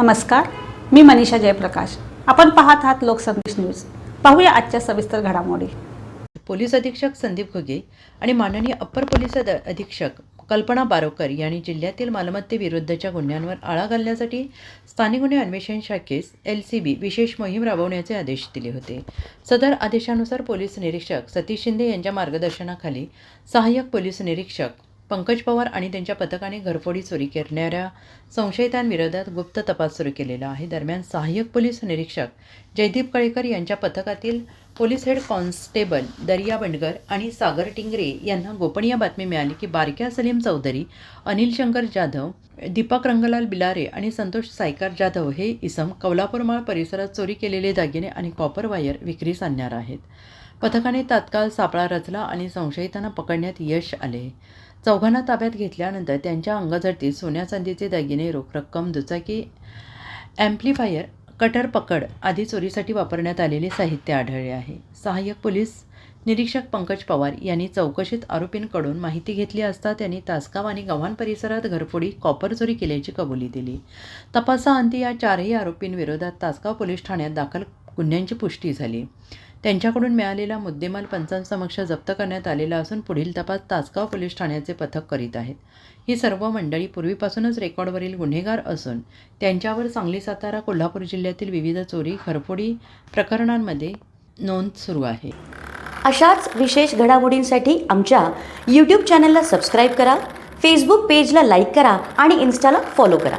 नमस्कार मी मनीषा जयप्रकाश. आपण पाहत आहात लोकसंदेश न्यूज. पाहूया आजच्या सविस्तर घडामोडी. पोलीस अधीक्षक संदीप घुगे आणि माननीय अप्पर पोलीस अधीक्षक कल्पना बारोकर यांनी जिल्ह्यातील मालमत्तेविरुद्धच्या गुन्ह्यांवर आळा घालण्यासाठी स्थानिक गुन्हे अन्वेषण शाखेस एल सी बी विशेष मोहीम राबवण्याचे आदेश दिले होते. सदर आदेशानुसार पोलीस निरीक्षक सतीश शिंदे यांच्या मार्गदर्शनाखाली सहाय्यक पोलीस निरीक्षक पंकज पवार आणि त्यांच्या पथकाने घरफोडी चोरी करणाऱ्या संशयितांविरोधात गुप्त तपास सुरू केलेला आहे. दरम्यान सहाय्यक पोलीस निरीक्षक जयदीप कळेकर यांच्या पथकातील पोलीस हेड कॉन्स्टेबल दर्या बंडगर आणि सागर टिंगरे यांना गोपनीय बातमी मिळाली की बारक्या सलीम चौधरी अनिल शंकर जाधव दीपक रंगलाल बिलारे आणि संतोष सायकार जाधव हे इसम कौलापूरमाळ परिसरात चोरी केलेले दागिने आणि कॉपर वायर विक्रीस आणणार आहेत. पथकाने तात्काळ सापळा रचला आणि संशयितांना पकडण्यात यश आले. चौघांना ताब्यात घेतल्यानंतर त्यांच्या अंगझडतीत सोन्या चांदीचे दागिने रोख रक्कम दुचाकी ॲम्प्लिफायर कटर पकड आदी चोरीसाठी वापरण्यात आलेले साहित्य आढळले आहे. सहाय्यक पोलीस निरीक्षक पंकज पवार यांनी चौकशीत आरोपींकडून माहिती घेतली असता त्यांनी तासगाव आणि गव्हाण परिसरात घरफोडी कॉपर चोरी केल्याची कबुली दिली. तपासाअंती या चारही आरोपींविरोधात तासगाव पोलीस ठाण्यात दाखल गुन्ह्यांची पुष्टी झाली. त्यांच्याकडून मिळालेला मुद्देमाल पंचांसमक्ष जप्त करण्यात आलेला असून पुढील तपास तासगाव पोलीस ठाण्याचे पथक करीत आहेत. ही सर्व मंडळी पूर्वीपासूनच रेकॉर्डवरील गुन्हेगार असून त्यांच्यावर सांगली सातारा कोल्हापूर जिल्ह्यातील विविध चोरी घरफोडी प्रकरणांमध्ये नोंद सुरू आहे. अशाच विशेष घडामोडींसाठी आमच्या यूट्यूब चॅनलला सबस्क्राईब करा फेसबुक पेजला लाईक करा आणि इन्स्टाला फॉलो करा.